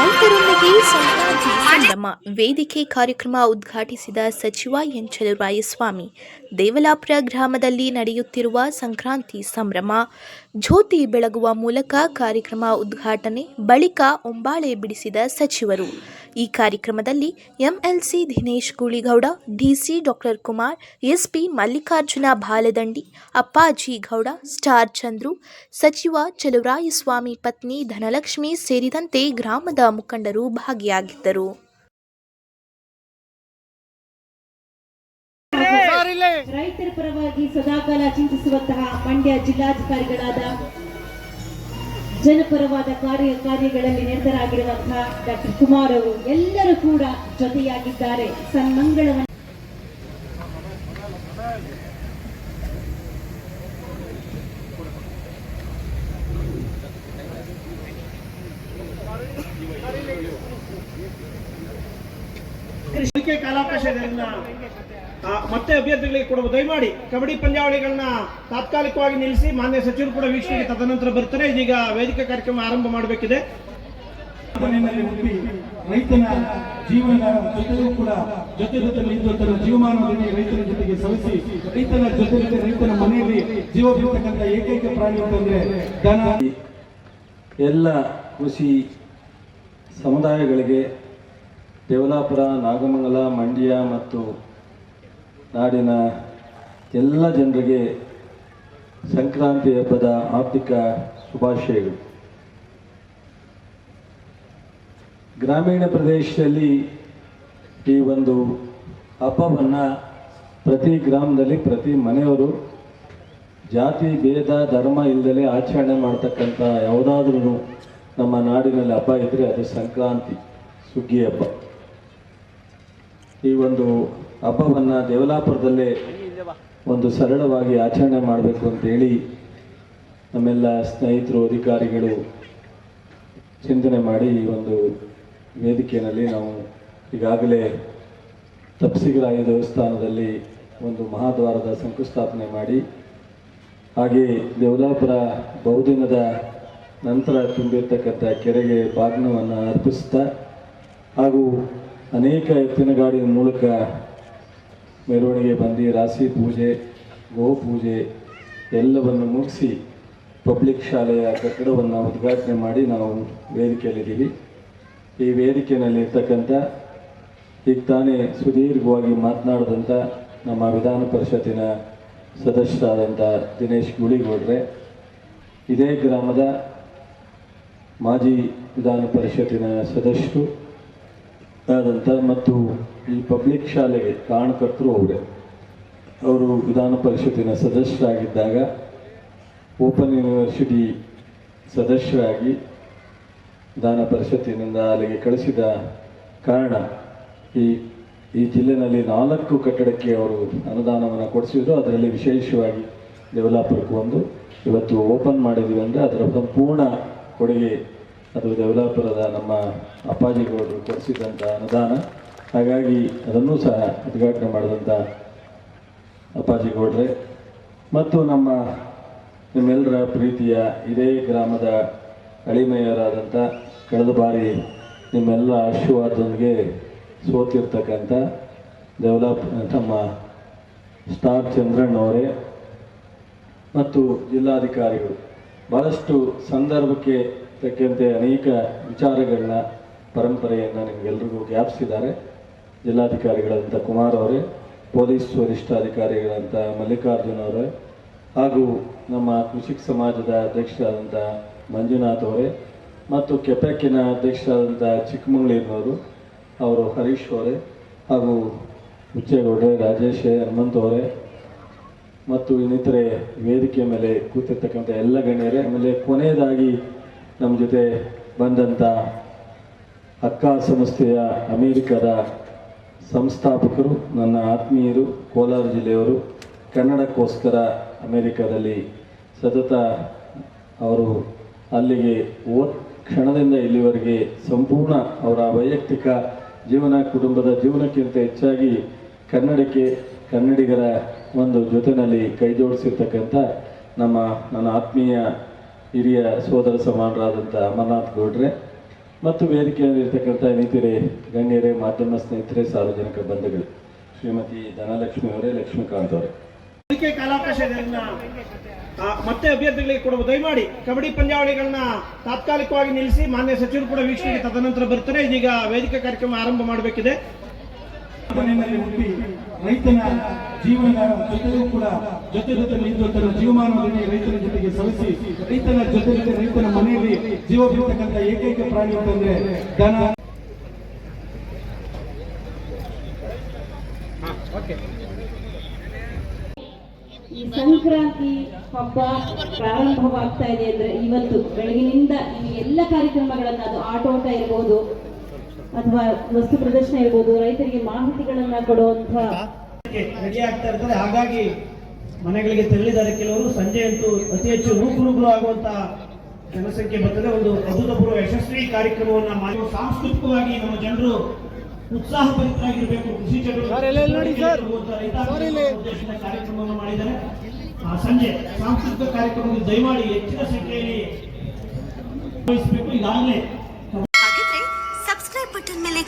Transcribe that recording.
ರೈತರೊಂದಿಗೆ ಸಂಕ್ರಾಂತಿ ಸಂಭ್ರಮ ವೇದಿಕೆ ಕಾರ್ಯಕ್ರಮ ಉದ್ಘಾಟಿಸಿದ ಸಚಿವ ಎನ್ ಸ್ವಾಮಿ ದೇವಲಾಪುರ ಗ್ರಾಮದಲ್ಲಿ ನಡೆಯುತ್ತಿರುವ ಸಂಕ್ರಾಂತಿ ಸಂಭ್ರಮ ಜ್ಯೋತಿ ಬೆಳಗುವ ಮೂಲಕ ಕಾರ್ಯಕ್ರಮ ಉದ್ಘಾಟನೆ ಬಳಿಕ ಒಂಬಾಳೆ ಬಿಡಿಸಿದ ಸಚಿವರು. ಈ ಕಾರ್ಯಕ್ರಮದಲ್ಲಿ MLC Dinesh Gooligowda DC doctor Kumar, SP Mallikarjuna Baladandi, Appaji Gowda, star Chandru, ಸಚಿವ ಚಲುವರಾಯಸ್ವಾಮಿ ಪತ್ನಿ ಧನಲಕ್ಷ್ಮಿ ಸೇರಿದಂತೆ ಗ್ರಾಮದ ಮುಖಂಡರು ಭಾಗಿಯಾಗಿದ್ದರು. ರೈತರ ಪರವಾಗಿ ಸದಾಕಾಲ ಚಿಂತಿಸುವಂತಹ ಮಂಡ್ಯ ಜಿಲ್ಲಾಧಿಕಾರಿಗಳಾದ ಜನಪರವಾದ ಕಾರ್ಯ ಕಾರ್ಯಗಳಲ್ಲಿ ನಿರತರಾಗಿರುವಂತಹ ಡಾಕ್ಟರ್ ಕುಮಾರ್ ಅವರು ಎಲ್ಲರೂ ಕೂಡ ಜೊತೆಯಾಗಿದ್ದಾರೆ. ಸನ್ಮಂಗಳವನ್ನು ಅದಕ್ಕೆ ಕಾಲಾವಕಾಶಗಳನ್ನ ಆ, ಮತ್ತೆ ಅಭ್ಯರ್ಥಿಗಳಿಗೆ ಕೊಡುವ ದಯಮಾಡಿ ಕಬಡ್ಡಿ ಪಂದ್ಯಾವಳಿಗಳನ್ನ ತಾತ್ಕಾಲಿಕವಾಗಿ ನಿಲ್ಲಿಸಿ ಮಾನ್ಯ ಸಚಿವರು ಕೂಡ ವೀಕ್ಷಣೆಗೆ ತದನಂತರ ಬರ್ತಾರೆ. ಇದೀಗ ವೇದಿಕೆ ಕಾರ್ಯಕ್ರಮ ಆರಂಭ ಮಾಡಬೇಕಿದೆ. ರೈತನ ಜೀವನ ಜೊತೆಗೂ ಕೂಡ ಜೊತೆ ಜೊತೆ ತನ್ನ ಜೀವಮಾನದಲ್ಲಿ ರೈತನ ಜೊತೆಗೆ ಸವಿಸಿ ರೈತನ ಜೊತೆ ರೈತನ ಮನೆಯಲ್ಲಿ ಜೀವ ಬಿಡ್ತಕ್ಕಂಥ ಏಕೈಕ ಪ್ರಾಣಿ ಅಂತಂದ್ರೆ ದನ. ಎಲ್ಲ ಕೃಷಿ ಸಮುದಾಯಗಳಿಗೆ ದೇವಲಾಪುರ ನಾಗಮಂಗಲ ಮಂಡ್ಯ ಮತ್ತು ನಾಡಿನ ಎಲ್ಲ ಜನರಿಗೆ ಸಂಕ್ರಾಂತಿ ಹಬ್ಬದ ಆರ್ಥಿಕ ಶುಭಾಶಯಗಳು. ಗ್ರಾಮೀಣ ಪ್ರದೇಶದಲ್ಲಿ ಈ ಒಂದು ಹಬ್ಬವನ್ನು ಪ್ರತಿ ಗ್ರಾಮದಲ್ಲಿ ಪ್ರತಿ ಮನೆಯವರು ಜಾತಿ, ಭೇದ, ಧರ್ಮ ಇಲ್ಲದಲೇ ಆಚರಣೆ ಮಾಡ್ತಕ್ಕಂಥ ಯಾವುದಾದ್ರೂ ನಮ್ಮ ನಾಡಿನಲ್ಲಿ ಹಬ್ಬ ಇದ್ದರೆ ಅದು ಸಂಕ್ರಾಂತಿ ಸುಗ್ಗಿ ಹಬ್ಬ. ಈ ಒಂದು ಹಬ್ಬವನ್ನು ದೇವಲಾಪುರದಲ್ಲೇ ಒಂದು ಸರಳವಾಗಿ ಆಚರಣೆ ಮಾಡಬೇಕು ಅಂತೇಳಿ ನಮ್ಮೆಲ್ಲ ಸ್ನೇಹಿತರು, ಅಧಿಕಾರಿಗಳು ಚಿಂತನೆ ಮಾಡಿ ಈ ಒಂದು ವೇದಿಕೆಯಲ್ಲಿ ನಾವು ಈಗಾಗಲೇ ತಪ್ಸಿಗರಾಯ ದೇವಸ್ಥಾನದಲ್ಲಿ ಒಂದು ಮಹಾದ್ವಾರದ ಶಂಕುಸ್ಥಾಪನೆ ಮಾಡಿ, ಹಾಗೆ ದೇವಲಾಪುರ ಬಹುದಿನದ ನಂತರ ತುಂಬಿರ್ತಕ್ಕಂಥ ಕೆರೆಗೆ ಬಾಗ್ನವನ್ನು ಅರ್ಪಿಸ್ತಾ ಹಾಗೂ ಅನೇಕ ಎತ್ತಿನ ಗಾಡಿಯ ಮೂಲಕ ಮೆರವಣಿಗೆ ಬಂದು ರಾಶಿ ಪೂಜೆ, ಗೋ ಪೂಜೆ ಎಲ್ಲವನ್ನು ಮುಗಿಸಿ ಪಬ್ಲಿಕ್ ಶಾಲೆಯ ಕಟ್ಟಡವನ್ನು ಉದ್ಘಾಟನೆ ಮಾಡಿ ನಾವು ವೇದಿಕೆಯಲ್ಲಿದ್ದೀವಿ ಈ ವೇದಿಕೆಯಲ್ಲಿರ್ತಕ್ಕಂಥ ಈಗ ತಾನೇ ಸುದೀರ್ಘವಾಗಿ ಮಾತನಾಡಿದಂಥ ನಮ್ಮ ವಿಧಾನ ಪರಿಷತ್ತಿನ ಸದಸ್ಯರಾದಂಥ ದಿನೇಶ್ ಗುಳಿಗೌಡ್ರೆ, ಇದೇ ಗ್ರಾಮದ ಮಾಜಿ ವಿಧಾನ ಪರಿಷತ್ತಿನ ಸದಸ್ಯರು ಆದಂಥ ಮತ್ತು ಈ ಪಬ್ಲಿಕ್ ಶಾಲೆಗೆ ಕಾರಣಕರ್ತರು ಅವರೇ. ಅವರು ವಿಧಾನ ಪರಿಷತ್ತಿನ ಸದಸ್ಯರಾಗಿದ್ದಾಗ ಓಪನ್ ಯೂನಿವರ್ಸಿಟಿ ಸದಸ್ಯರಾಗಿ ವಿಧಾನ ಪರಿಷತ್ತಿನಿಂದ ಅಲ್ಲಿಗೆ ಕಳಿಸಿದ ಕಾರಣ ಈ ಈ ಜಿಲ್ಲೆನಲ್ಲಿ ನಾಲ್ಕು ಕಟ್ಟಡಕ್ಕೆ ಅವರು ಅನುದಾನವನ್ನು ಕೊಡಿಸಿದ್ರು. ಅದರಲ್ಲಿ ವಿಶೇಷವಾಗಿ ಡೆವಲಪರ್ಗೆ ಒಂದು, ಇವತ್ತು ಓಪನ್ ಮಾಡಿದ್ದೀವಿ ಅಂದರೆ ಅದರ ಸಂಪೂರ್ಣ ಕೊಡುಗೆ ಅದು ಡೆವಲಪರದ ನಮ್ಮ ಅಪ್ಪಾಜಿಗೌಡರು ಕೊಡಿಸಿದಂಥ ಅನುದಾನ. ಹಾಗಾಗಿ ಅದನ್ನು ಸಹ ಉದ್ಘಾಟನೆ ಮಾಡಿದಂಥ ಅಪ್ಪಾಜಿಗೌಡ್ರೆ. ಮತ್ತು ನಮ್ಮ ನಿಮ್ಮೆಲ್ಲರ ಪ್ರೀತಿಯ ಇದೇ ಗ್ರಾಮದ ಅಳಿಮೆಯರಾದಂಥ ಕಳೆದ ಬಾರಿ ನಿಮ್ಮೆಲ್ಲ ಆಶೀರ್ವಾದದೊಂದಿಗೆ ಸೋತಿರ್ತಕ್ಕಂಥ ಡೆವಲಪ್ ನಮ್ಮ ಸ್ಟಾರ್ ಚಂದ್ರಣ್ಣವರೇ ಮತ್ತು ಜಿಲ್ಲಾಧಿಕಾರಿಗಳು. ಭಾಳಷ್ಟು ಸಂದರ್ಭಕ್ಕೆ ತಕ್ಕಂತೆ ಅನೇಕ ವಿಚಾರಗಳನ್ನ, ಪರಂಪರೆಯನ್ನು ನಿಮಗೆಲ್ರಿಗೂ ಜ್ಞಾಪಿಸಿದ್ದಾರೆ. ಜಿಲ್ಲಾಧಿಕಾರಿಗಳಂತ ಕುಮಾರ್ ಅವರೇ, ಪೊಲೀಸ್ ವರಿಷ್ಠಾಧಿಕಾರಿಗಳಂತ ಮಲ್ಲಿಕಾರ್ಜುನ ಅವರೇ, ಹಾಗೂ ನಮ್ಮ ಕೃಷಿ ಸಮಾಜದ ಅಧ್ಯಕ್ಷರಾದಂಥ ಮಂಜುನಾಥ್ ಅವರೇ, ಮತ್ತು ಕೆಪೆಕ್ಕಿನ ಅಧ್ಯಕ್ಷರಾದಂಥ ಚಿಕ್ಕಮಗಳೂರಿನವರು, ಅವರು ಹರೀಶ್ ಅವರೇ, ಹಾಗೂ ಹುಚ್ಚೇಗೌಡ್ರೆ ರಾಜೇಶ್, ಹನುಮಂತ್ ಅವರೇ, ಮತ್ತು ಇನ್ನಿತರೆ ವೇದಿಕೆ ಮೇಲೆ ಕೂತಿರ್ತಕ್ಕಂಥ ಎಲ್ಲ ಗಣ್ಯರೇ, ಆಮೇಲೆ ಕೊನೆಯದಾಗಿ ನಮ್ಮ ಜೊತೆ ಬಂದಂಥ ಅಕ್ಕ ಸಂಸ್ಥೆಯ ಅಮೇರಿಕದ ಸಂಸ್ಥಾಪಕರು, ನನ್ನ ಆತ್ಮೀಯರು, ಕೋಲಾರ ಜಿಲ್ಲೆಯವರು, ಕನ್ನಡಕ್ಕೋಸ್ಕರ ಅಮೇರಿಕಾದಲ್ಲಿ ಸತತ ಅವರು ಅಲ್ಲಿಗೆ ಓ ಕ್ಷಣದಿಂದ ಇಲ್ಲಿವರೆಗೆ ಸಂಪೂರ್ಣ ಅವರ ವೈಯಕ್ತಿಕ ಜೀವನ, ಕುಟುಂಬದ ಜೀವನಕ್ಕಿಂತ ಹೆಚ್ಚಾಗಿ ಕನ್ನಡಕ್ಕೆ, ಕನ್ನಡಿಗರ ಒಂದು ಜೊತೆಯಲ್ಲಿ ಕೈ ಜೋಡಿಸಿರ್ತಕ್ಕಂಥ ನಮ್ಮ, ನನ್ನ ಆತ್ಮೀಯ ಹಿರಿಯ ಸೋದರ ಸಮಾನರಾದಂಥ ಅಮರನಾಥ್ ಗೌಡ್ರೆ ಮತ್ತು ವೇದಿಕೆಯಲ್ಲಿರ್ತಕ್ಕಂಥ ನೀತಿರೇ ಗಣ್ಯರೇ, ಮಾಧ್ಯಮ ಸ್ನೇಹಿತರೆ, ಸಾರ್ವಜನಿಕ ಬಂಧುಗಳು, ಶ್ರೀಮತಿ ಧನಲಕ್ಷ್ಮಿ ಅವರೇ, ಲಕ್ಷ್ಮೀಕಾಂತ್ ಅವರೇ. ಅದಕ್ಕೆ ಕಾಲಾವಕಾಶ ಇದೆ ಮತ್ತೆ ಅಭ್ಯರ್ಥಿಗಳಿಗೆ ಕೊಡುವ ದಯಮಾಡಿ ಕಬಡ್ಡಿ ಪಂದ್ಯಾವಳಿಗಳನ್ನ ತಾತ್ಕಾಲಿಕವಾಗಿ ನಿಲ್ಲಿಸಿ ಮಾನ್ಯ ಸಚಿವರು ಕೂಡ ವೀಕ್ಷಣೆಗೆ ತದನಂತರ ಬರ್ತಾರೆ. ಇದೀಗ ವೇದಿಕೆ ಕಾರ್ಯಕ್ರಮ ಆರಂಭ ಮಾಡಬೇಕಿದೆ. ಮನೆಯಲ್ಲಿ ಹುಟ್ಟಿ ರೈತನ ಜೀವನದ ಜೊತೆಗೂ ಕೂಡ ಜೊತೆ ಜೊತೆ ನಿಂತು ತನ್ನ ಜೀವಮಾನದಲ್ಲಿ ರೈತನ ಜೊತೆಗೆ ಸಲ್ಲಿಸಿ ರೈತನ ಜೊತೆ ರೈತನ ಮನೆಯಲ್ಲಿ ಜೀವ ಬಿಡ್ತಕ್ಕಂಥ ಏಕೈಕ ಪ್ರಾಣಿ ಅಂತಂದ್ರೆ ದನ. ಈ ಸಂಕ್ರಾಂತಿ ಹಬ್ಬ ಪ್ರಾರಂಭವಾಗ್ತಾ ಇದೆ ಅಂದ್ರೆ ಇವತ್ತು ಬೆಳಗಿನಿಂದ ಎಲ್ಲ ಕಾರ್ಯಕ್ರಮಗಳನ್ನ ಅದು ಆಟೋಟ ಇರ್ಬೋದು. ಅಥವಾ ವಸ್ತು ಪ್ರದರ್ಶನ ಇರ್ಬೋದು ರೈತರಿಗೆ ಮಾಹಿತಿಗಳನ್ನ ಕೊಡುವಂತ ರೆಡಿ ಆಗ್ತಾ ಇರ್ತದೆ ಹಾಗಾಗಿ ಮನೆಗಳಿಗೆ ತೆರಳಿದ್ದಾರೆ ಕೆಲವರು. ಸಂಜೆ ಅಂತೂ ಅತಿ ಹೆಚ್ಚು ರೂಪುರೂಪು ಆಗುವಂತಹ ಆಗುವಂತ ಜನಸಂಖ್ಯೆ ಬರ್ತದೆ. ಒಂದು ಅಭೂತಪೂರ್ವ ಯಶಸ್ವಿ ಕಾರ್ಯಕ್ರಮವನ್ನ ಮಾಡಿ. ಸಾಂಸ್ಕೃತಿಕವಾಗಿ ನಮ್ಮ ಜನರು ಉತ್ಸಾಹಭರಿತರಾಗಿರಬೇಕು. ಕೃಷಿ ಚಟುವಟಿಕೆ ಉದ್ದೇಶದ ಕಾರ್ಯಕ್ರಮವನ್ನು ಮಾಡಿದ್ದಾರೆ. ಆ, ಸಂಜೆ ಸಾಂಸ್ಕೃತಿಕ ಕಾರ್ಯಕ್ರಮದಲ್ಲಿ ದಯಮಾಡಿ ಹೆಚ್ಚಿನ ಸಂಖ್ಯೆಯಲ್ಲಿ ಭಾಗವಹಿಸಬೇಕು. ಈಗಾಗಲೇ ಹಾಗಿದ್ರೆ ಸಬ್ಸ್ಕ್ರೈಬ್ ಬಟನ್ ಮೇಲೆ